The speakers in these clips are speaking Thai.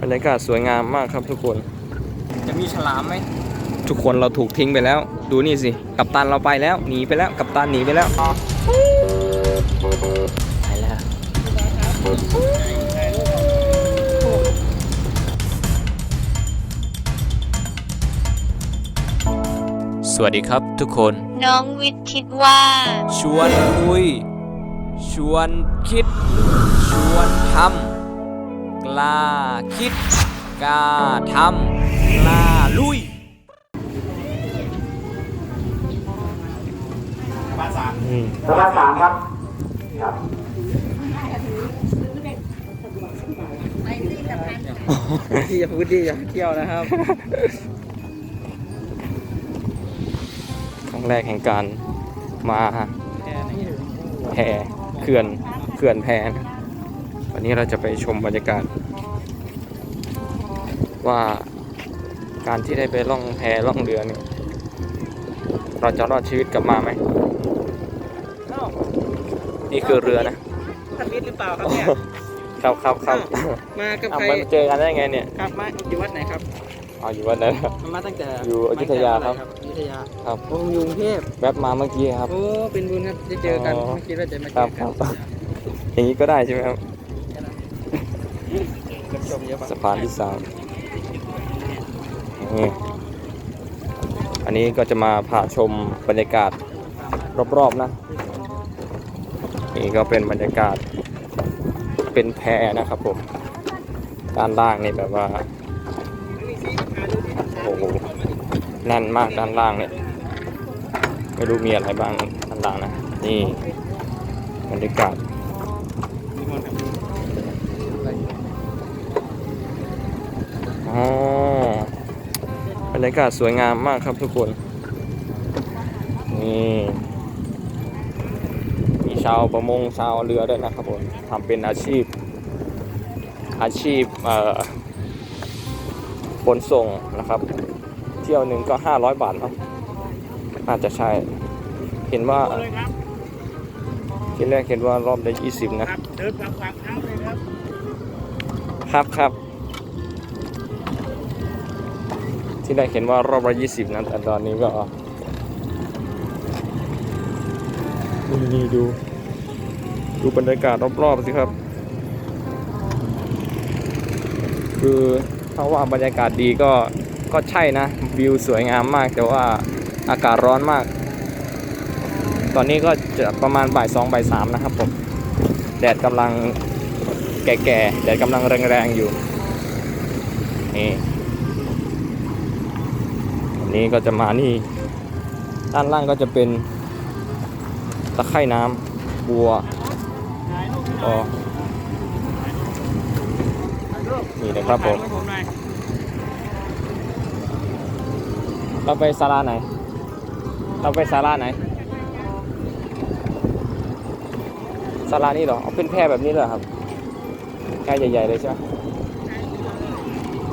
บรรยากาศสวยงามมากครับทุกคน จะมีฉลามไหมทุกคนเราถูกทิ้งไปแล้ว ดูนี่สิ กัปตันเราไปแล้วหนีไปแล้ว กัปตันหนีไปแล้วไปแล้วสวัสดีครับทุกคน น้องวิทย์คิดว่า ชวนคุย ชวนคิด ชวนทำ กล้าคิดกล้าทำกล้าลุยสภาสามครับครับที่จะพูดดีจะเที่ยวนะครับ ครั้งแรกแห่งการมาแพเขื่อนเขื่อนแพนะวันนี้เราจะไปชมบรรยากาศ ว่าการที่ได้ไปล่องแพล่องเรือเนี่ยเราจะรอดชีวิตกลับมาไหมนี่คือเรือนะท่านวิทย์หรือเปล่าครับเนี่ยครับครับครับมากับเอาใครมาเจอกันได้ไงเนี่ยครับมาอยู่วัดไหนครับอ๋ออยู่วันนั้นมาตั้งแต่อยู่อยุธยาครับมตั้งแต่เมื่อไหออยุธยาครับโอ้อยู่กรุงเทพแวบมาเมื่อกี้ครับโอ้เป็นบุญครับจะเจอกันอ๋อไม่คิดว่าจะมาเจครัอบกัครับอย่างนี้ก็ได้ใช่ไหมครับคนชมเยอะมากสะพานที่สาม นี่ อันนี้ก็จะมาพาชมบรรยากาศรอบๆนะ นี่ก็เป็นบรรยากาศเป็นแพนะครับผม ด้านล่างนี่แบบว่าโอ้โหแน่นมากด้านล่างเนี่ยไม่รู้มีอะไรบ้างด้านล่างนะ นี่บรรยากาศอ๋อ รรยากาศสวยงามมากครับทุกคน นี่ มีชาวประมงชาวเรือด้วยนะครับผมทำเป็นอาชีพ อาชีพเอ่อขนส่งนะครับ เที่ยวหนึ่งก็ 500 บาทเนาะน่าจะใช่ เห็นว่าทีแรกเห็นว่ารอบได้ 20 นะ ครับเดินฝั่งฝั่งเท้าเลยครับครับ ที่ได้เห็นว่ารอบละยี่สิบนะแต่ตอนนี้ก็นี่นี่ดู ดูบรรยากาศรอบๆสิครับ คือถ้าว่าบรรยากาศดีก็ก็ใช่นะ วิวสวยงามมาก แต่ว่าอากาศร้อนมาก ตอนนี้ก็จะประมาณบ่ายสองบ่ายสามนะครับผม แดดกำลังแก่ๆ แดดกำลังแรงๆอยู่นี่ นี้ก็จะมานี่ ด้านล่างก็จะเป็นตะไคร่น้ำบัวก็นี่นะครับผม เราไปศาลาไหน เราไปศาลาไหนศาลานี่เหรอ เอาเป็นแพรแบบนี้เหรอครับแพรใหญ่ๆเลยใช่ไหม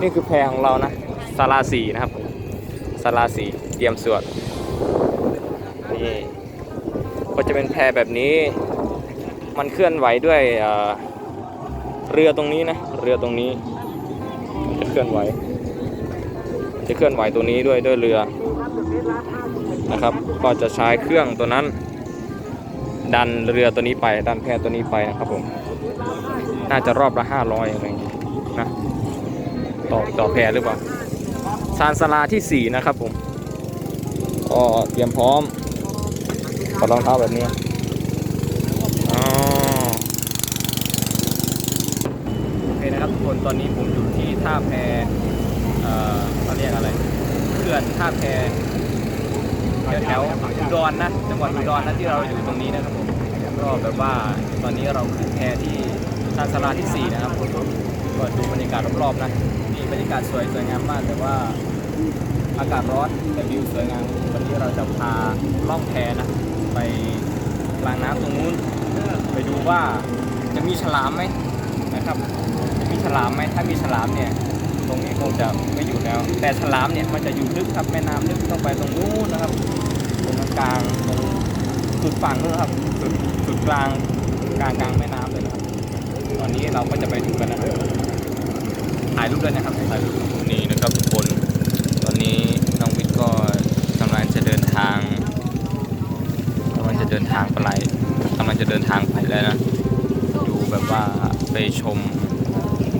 นี่คือแพรของเรานะศาลาสี่นะครับ ศาลาสีเตรียมสวดนี่ก็จะเป็นแพแบบนี้ มันเคลื่อนไหวด้วยเรือตรงนี้นะ เรือตรงนี้ จะเคลื่อนไหว จะเคลื่อนไหวตัวนี้ด้วยด้วยเรือนะครับ ก็จะใช้เครื่องตัวนั้น ดันเรือตัวนี้ไป ดันแพตัวนี้ไปนะครับผม น่าจะรอบละห้าร้อยอะไรอย่างงี้นะ ต่อต่อแพหรือเปล่า ซานสลาที่สี่นะครับผมก็เตรียมพร้อมกับรองเท้าแบบนี้อ๋อโอเคนะครับทุกคนตอนนี้ผมอยู่ที่ท่าแพเอ่อเขาเรียกอะไรเขื่อนท่าแพแถวแถวอุดรนะจังหวัดอุดรนะที่เราอยู่ตรงนี้นะครับผมก็แบบว่าตอนนี้เราขึ้นแพที่ชานสลาที่ 4 นะครับผมก็ดูบรรยากาศรอบๆนะ บรรยากาศสวยสวยงามมาก แต่ว่าอากาศร้อนแต่วิวสวยงามวันนี้เราจะพาล่องแพนะ ไปกลางน้ำตรงนู้น ไปดูว่าจะมีฉลามไหมนะครับจะมีฉลามไหมถ้ามีฉลามเนี่ยตรงนี้คงจะไม่อยู่แล้ว แต่ฉลามเนี่ยมันจะอยู่ลึกครับแม่น้ำลึกต้องไปตรงนู้นนะครับตรงกลางตรงสุดฝั่งนู้นครับสุดสุดกลางกลางกลางแม่น้ำเลยนะครับตอนนี้เราก็จะไปดูกันนะครับ ถ่ายรูปด้วยนะครับถ่ายรูปนี่นะครับทุกคน ตอนนี้น้องวิทย์ก็กำลังจะเดินทางกำลังจะเดินทางไปกำลังจะเดินทางไปแล้วนะ ดูแบบว่าไปชม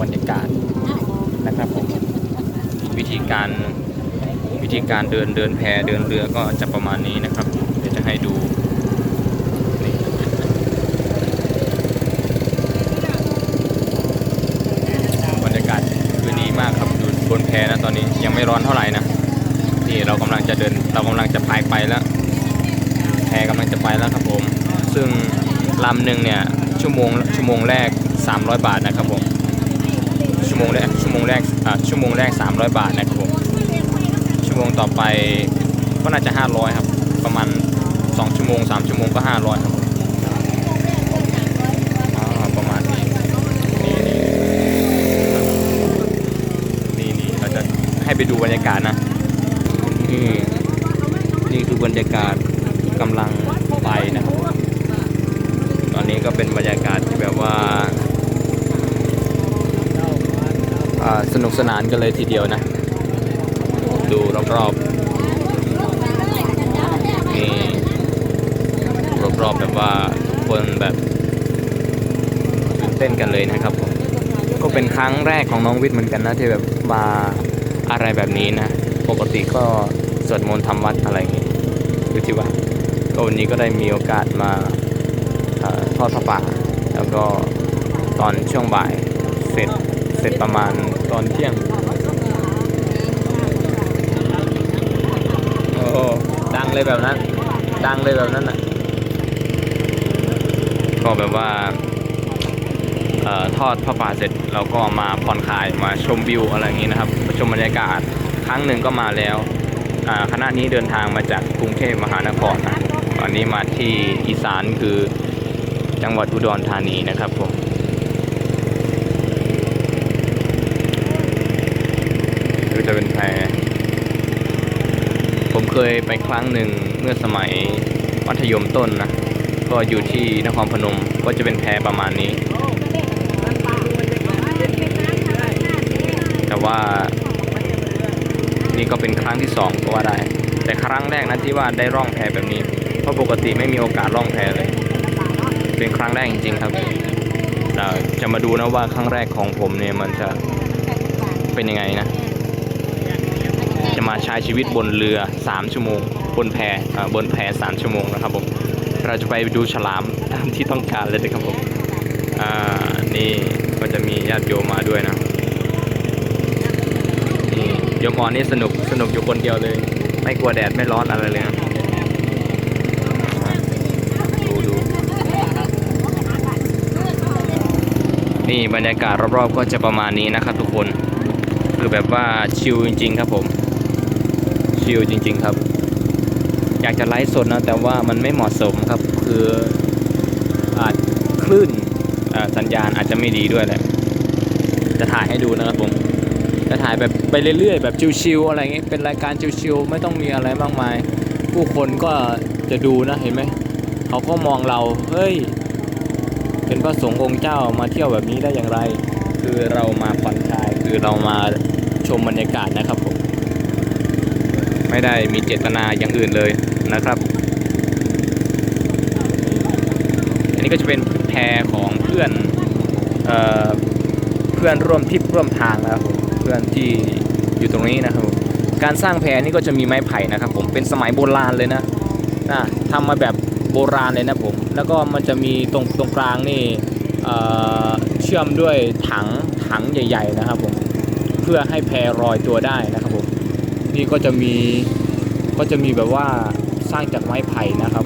บรรยากาศนะครับผมวิธีการวิธีการเดินเดินแพเดินเรือก็จะประมาณนี้นะครับ เดี๋ยวจะให้ดูนี่บรรยากาศคือดีมากครับอยู่บน แพนะตอนนี้ยังไม่ร้อนเท่าไหร่นะนี่เรากำลังจะเดินเรากำลังจะพายไปแล้ว แพกำลังจะไปแล้วครับผม ซึ่งลำหนึ่งเนี่ยชั่วโมงชั่วโมงแรก 300 บาทนะครับผมชั่วโมงแรกชั่วโมงแรกอ่าชั่วโมงแรก 300 บาทนะครับผมชั่วโมงต่อไปก็น่าจะ 500 ครับ ประมาณ 2 ชั่วโมง 3 ชั่วโมงก็ 500 ครับผมอ่าประมาณนี้นี่นี่นี่เราจะให้ ไปดูบรรยากาศนะนี่นี่คือบรรยากาศกำลังไปนะครับตอนนี้ก็เป็นบรรยากาศที่แบบว่าสนุกสนานกันเลยทีเดียวนะ ดูรอบๆนี่รอบๆแบบว่าคนแบบตื่นเต้นกันเลยนะครับผมก็เป็นครั้งแรกของน้องวิทย์เหมือนกันนะที่แบบมา อะไรแบบนี้นะ ปกติก็สวดมนต์ทำวัดอะไรอย่างงี้อยู่ที่วัดก็วันนี้ก็ได้มีโอกาสมาทอดพระป่า แล้วก็ตอนช่วงบ่ายเสร็จเสร็จประมาณตอนเที่ยงโอ้ดังเลยแบบนั้น ดังเลยแบบนั้นน่ะก็แบบว่า ทอดผ้าป่าเสร็จเราก็มาผ่อนคลายมาชมวิวอะไรอย่างนี้นะครับชมบรรยากาศครั้งหนึ่งก็มาแล้วคณะนี้เดินทางมาจากกรุงเทพมหานครนะวันนี้มาที่อีสานคือจังหวัดอุดรธานีนะครับผมก็จะเป็นแพผมเคยไปครั้งหนึ่งเมื่อสมัยมัธยมต้นนะ ก็อยู่ที่นครพนมก็จะเป็นแพประมาณนี้ แต่ ว่า นี่ก็เป็นครั้งที่สองก็ว่าได้ แต่ครั้งแรกนะที่ว่าได้ร่องแพแบบนี้ เพราะปกติไม่มีโอกาสร่องแพเลย เป็นครั้งแรกจริง ๆ ครับเราจะมาดูนะว่าครั้งแรกของผมเนี่ยมันจะเป็นยังไงนะ จะมาใช้ชีวิตบนเรือ 3 ชั่วโมง บนแพบนแพ3ชั่วโมงนะครับผมเราจะไปดูฉลามตามที่ต้องการเลยนะครับผม อ่า นี่ก็จะมีญาติโยมมาด้วยนะ ยมอนี่สนุกสนุกอยู่คนเดียวเลย ไม่กลัวแดดไม่ร้อนอะไรเลยดูดูนี่บรรยากาศรอบๆก็จะประมาณนี้นะครับ ทุกคนคือแบบว่าชิลจริง ๆ ครับผมชิลจริง ๆ ครับ อยากจะไลฟ์สดนะแต่ว่ามันไม่เหมาะสมครับ คืออาจคลื่นสัญญาณอาจจะไม่ดีด้วยแหละจะถ่ายให้ดูนะครับผม จะถ่ายแบบไปเรื่อยๆ แบบชิลๆอะไรเงี้ยเป็นรายการชิลๆไม่ต้องมีอะไรมากมาย ผู้คนก็จะดูนะเห็นไหมเขาก็มองเราเฮ้ยเป็นพระสงฆ์องค์เจ้ามาเที่ยวแบบนี้ได้อย่างไร คือเรามาผ่อนคลายคือเรามาชมบรรยากาศนะครับผมไม่ได้มีเจตนาอย่างอื่นเลยนะครับ อันนี้ก็จะเป็นแพรของเพื่อนเออเพื่อนร่วมทริปร่วมทางนะครับ พื่อนที่อยู่ตรงนี้นะครับการสร้างแพรนี่ก็จะมีไม้ไผ่นะครับผมเป็นสมัยโบราณเลยนะนะทำมาแบบโบราณเลยนะผมแล้วก็มันจะมีตรงตรงกลางนี่เเชื่อมด้วยถังถังใหญ่ ๆ นะครับผมเพื่อให้แพรลอยตัวได้นะครับผมนี่ก็จะมีก็จะมีแบบว่าสร้างจากไม้ไผ่นะครับ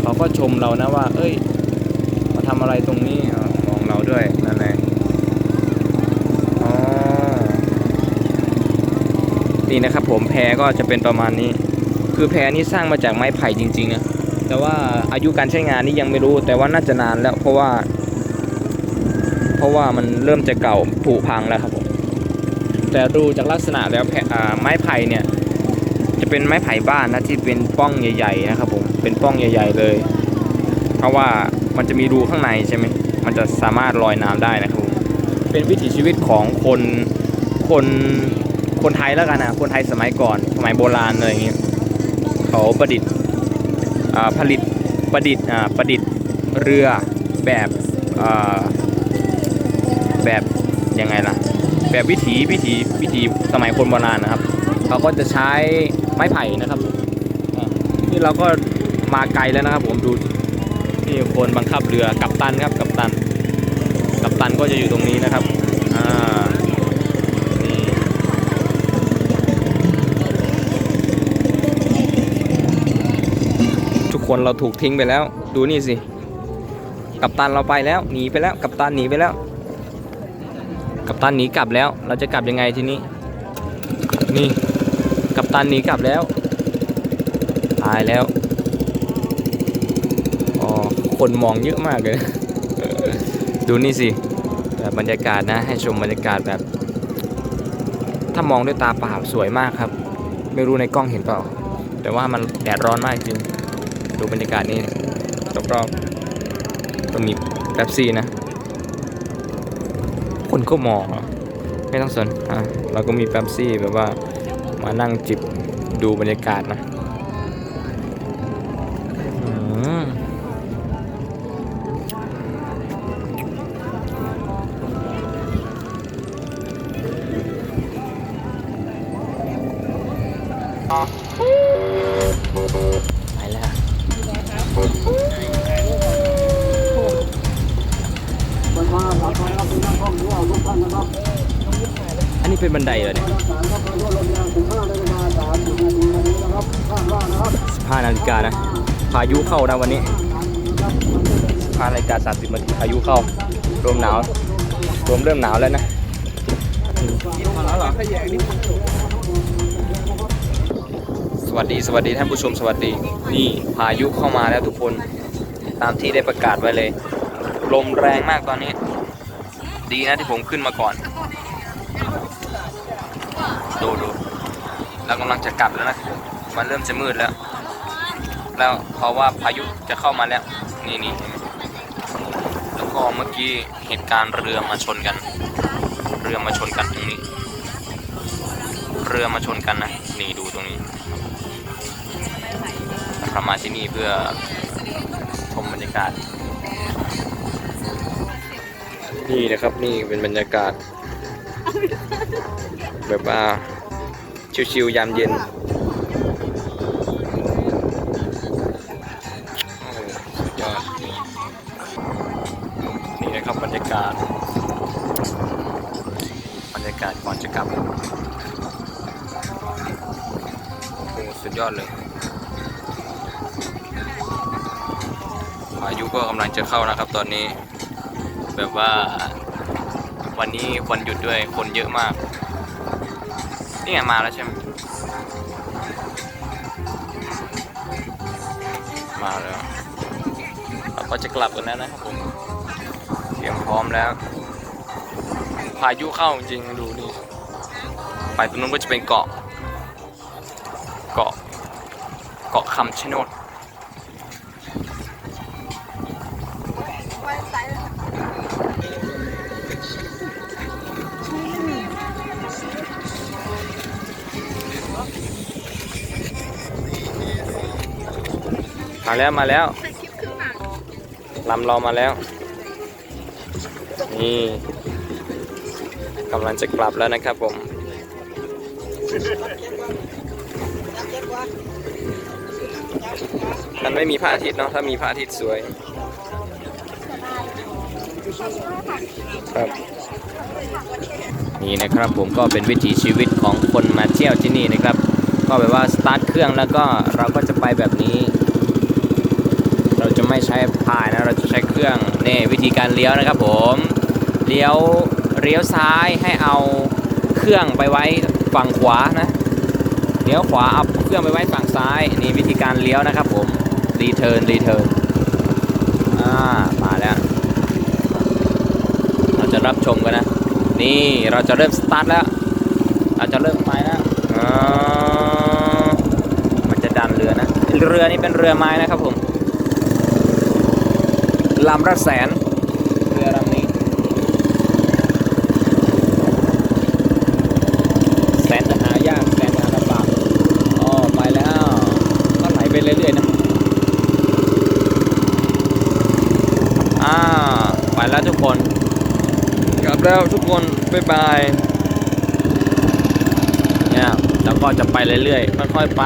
เขาก็ชมเรานะว่า เอ้ยมาทำอะไรตรงนี้อ่ามองเราด้วยนั่นแหละอ๋อ นี่นะครับผมแพรก็จะเป็นประมาณนี้ คือแพรนี่สร้างมาจากไม้ไผ่จริงๆนะแต่ว่าอายุการใช้งานนี่ยังไม่รู้ แต่ว่าน่าจะนานแล้ว เพราะว่า เพราะว่ามันเริ่มจะเก่าผุพังแล้วครับผมแต่ดูจากลักษณะแล้วแผ่อ่าไม้ไผ่เนี่ย จะเป็นไม้ไผ่บ้านนะที่เป็นป้องใหญ่ๆนะครับผมเป็นป้องใหญ่ ๆเลย เพราะว่ามันจะมีรูข้างในใช่ไหมมันจะสามารถลอยน้ำได้นะครับผมเป็นวิถีชีวิตของคนคน คนไทยแล้วกันนะคนไทยสมัยก่อน สมัยโบราณอะไรอย่างเงี้ยเขาประดิษฐ์อ่าผลิตประดิษฐ์อ่าประดิษฐ์เรือแบบอ่าแบบยังไงล่ะ แบบวิถีวิถีวิถีสมัยคนโบราณนะครับ เขาก็จะใช้ไม้ไผ่นะครับนี่เราก็มาไกลแล้วนะครับ ผมดูนี่คนบังคับเรือกัปตันครับกัปตันกัปตันก็จะอยู่ตรงนี้นะครับอ่า นี่ ทุก คนเราถูกทิ้งไปแล้ว ดูนี่สิ กัปตันเราไปแล้ว หนีไปแล้ว กัปตันหนีไปแล้ว กัปตันหนีกลับแล้ว เราจะกลับยังไงทีนี้ นี่ กัปตันหนีกลับแล้ว ตายแล้ว อ๋อ คนมองเยอะมากเลย ดูนี่สิแบบบรรยากาศนะ ให้ชมบรรยากาศแบบ ถ้ามองด้วยตาเปล่าสวยมากครับ ไม่รู้ในกล้องเห็นเปล่า แต่ว่ามันแดดร้อนมากจริง ดูบรรยากาศนี่รอบๆก็มีแป๊บซี่นะ คนก็มองไม่ต้องสนอะเราก็มีแป๊บซี่แบบว่ามานั่งจิบดูบรรยากาศนะอ นนี้เป็นบันไดเหรอเนี่ยสิบห้านาฬิกานะ พายุเข้านะวันนี้สิบห้านาฬิกาสามสิบนาทีพายุเข้าลมหนาวลมเริ่มหนาวแล้วนะมาแล้วเหรอขยะนี่สวัสดีสวัสดีท่านผู้ชมสวัสดี นี่พายุเข้ามาแล้วทุกคน ตามที่ได้ประกาศไว้เลย ลมแรงมากตอนนี้ ดีนะที่ผมขึ้นมาก่อน ดูดูเรากำลังจะกลับแล้วนะมันเริ่มจะมืดแล้ว แล้วเพราะว่าพายุจะเข้ามาแล้ว นี่นี่แล้วก็เมื่อกี้เหตุการณ์เรือมาชนกัน เรือมาชนกันตรงนี้ เรือมาชนกันนะนี่ดูตรงนี้เรามาที่นี่เพื่อชมบรรยากาศ นี่นะครับนี่เป็นบรรยากาศ แบบว่า ชิวๆยามเย็นยอดนี่นะครับบรรยากาศ บรรยากาศก่อนจะกลับโอ้สุดยอดเลยพายุก็กำลังจะเข้านะครับตอนนี้ แบบว่าวันนี้วันหยุดด้วยคนเยอะมาก นี่ไงมาแล้วใช่ไหมมาแล้วเราก็จะกลับกันแล้วนะครับผมเตรียมพร้อมแล้ว พายุเข้าจริงดูนี่ไปตรงนู้นก็จะเป็นเกาะ เกาะ เกาะคำชะโนด มาแล้วมาแล้วลำเรามาแล้ว นี่กำลังจะกลับแล้วนะครับผมมันไม่มีพระอาทิตย์เนาะถ้ามีพระอาทิตย์สวยครับนี่นะครับผมก็เป็นวิถีชีวิตของคนมาเที่ยวที่นี่นะครับ ก็แบบว่าสตาร์ทเครื่องแล้วก็เราก็จะไปแบบนี้ เราจะไม่ใช้พายนะ เราจะใช้เครื่องนี่วิธีการเลี้ยวนะครับผมเลี้ยวเลี้ยวซ้ายให้เอาเครื่องไปไว้ฝั่งขวานะเลี้ยวขวาเอาเครื่องไปไว้ฝั่งซ้ายนี่วิธีการเลี้ยวนะครับผมรีเทิร์นรีเทิร์นอ่ามาแล้วเราจะรับชมกันนะ นี่เราจะเริ่มสตาร์ทแล้วเราจะเริ่มไปแล้วมันจะดันเรือนะเรือนี่เป็นเรือไม้นะครับผม ลำละแสนเรือลำนี้แสนจะหายากแสนจะลำบากอ๋อไปแล้วก็ไหลไปเรื่อยๆนะอ่าไปแล้วทุกคนกลับแล้วทุกคนบ๊ายบายเนี่ยแล้วก็จะไปเรื่อยๆค่อยๆไป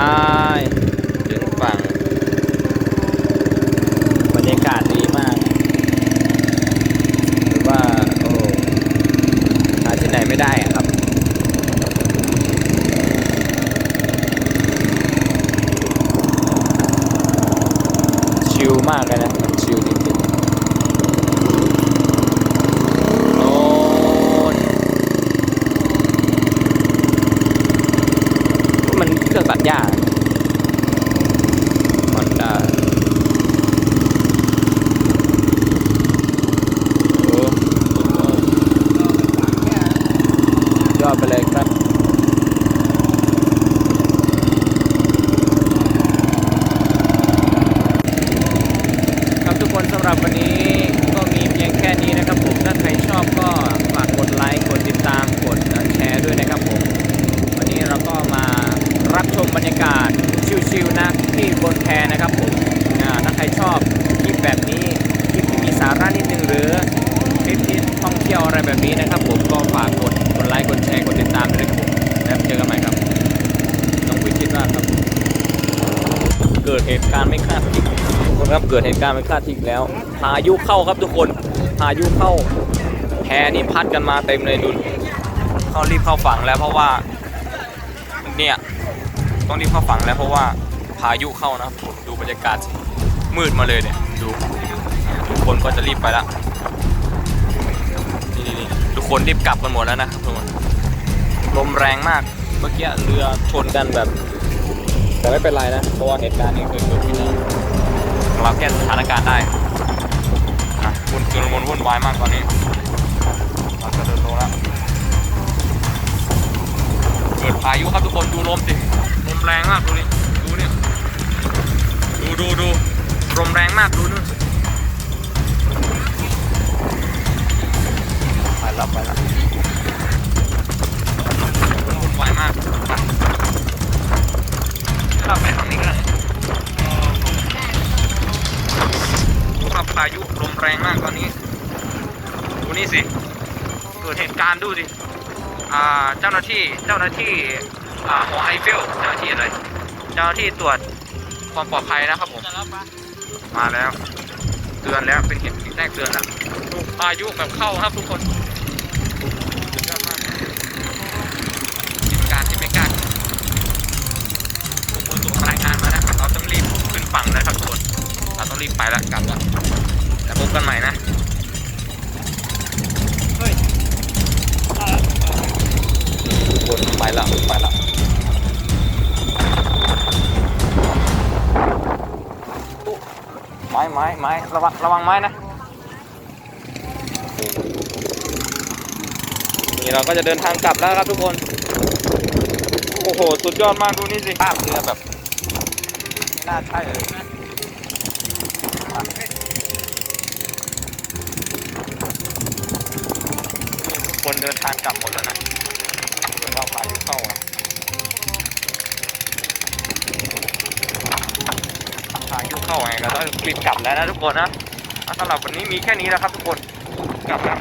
ยอดไปเลยครับ ครับทุกคนสำหรับวันนี้ก็มีเพียงแค่นี้นะครับผมถ้าใครชอบก็ฝากกดไลค์กดติดตามกดแชร์ด้วยนะครับผม วันนี้เราก็มารับชมบรรยากาศชิลๆนะที่บนแพนะครับผมอ่าถ้าใครชอบคลิปแบบนี้คลิปที่มีสาระนิดนึงหรือคลิปที่ท่องเที่ยวอะไรแบบนี้นะครับ ผมก็ฝากกดกดไลค์กดแชร์กดติดตามด้วยนะครับผมแล้วเจอกันใหม่ครับน้องวิคิดว่าครับ เกิดเหตุการณ์ไม่คาดคิดทุกคนครับเกิดเหตุการณ์ไม่คาดคิดแล้วพายุเข้าครับทุกคนพายุเข้าแพนี่พัดกันมาเต็มเลยดูเขารีบเข้าฝั่งแล้วเพราะว่าเนี่ยต้องรีบเข้าฝั่งแล้วเพราะว่าพายุเข้านะครับผมดูบรรยากาศมืดมาเลยเนี่ยดูทุกคนก็จะรีบไปละนี่นี่ทุกคนรีบกลับกันหมดแล้วนะครับทุกคนลมแรงมากเมื่อกี้เรือชนกันแบบ แต่ไม่เป็นไรนะ เพราะว่าเหตุการณ์นี้เกิดขึ้นแล้วเราแก้สถานการณ์ได้อะคุณจุลมุนวุ่นวายมากตอนนี้เราจะเดินลงแล้วเกิดพายุครับทุกคนดูลมสิลมแรงมากดูนี่ดูเนี่ยดูดูดูลมแรงมากดูนู่นไปแล้วไปแล้ววุ่นวายมากไป ขับไปทางนี้นดูครับพายุลมแรงมากตอนนี้ดูนี่สิเกิดเหตุการณ์ดูสิอ่าเจ้าหน้าที่เจ้าหน้าที่อ่าหอไอเฟลเจ้าหน้าที่อะไรเจ้าหน้าที่ตรวจความปลอดภัยนะครับผมมาแล้วเตือนแล้วเป็นเหตุแรกเตือนแล้วพายุแบบเข้าครับทุกคน ราต้องรีบไปแล้วกลับแล้วแล้วพบกันใหม่นะทุกคนไปแล้วไปแล้วไม้ไม้ไม้ระวังระวังไม้นะนี่เราก็จะเดินทางกลับแล้วครับทุกคน โอ้โห สุดยอดมากดูนี่สิภาพเรือแบบไม่น่าใช่เลย คนเดินทางกลับหมดแล้วนะเราพายุเข้าอะพายุเข้าไงก็ต้องรีบกลับแล้วนะทุกคนนะอะสำหรับวันนี้มีแค่นี้แล้วครับทุกคนกลับแล้ว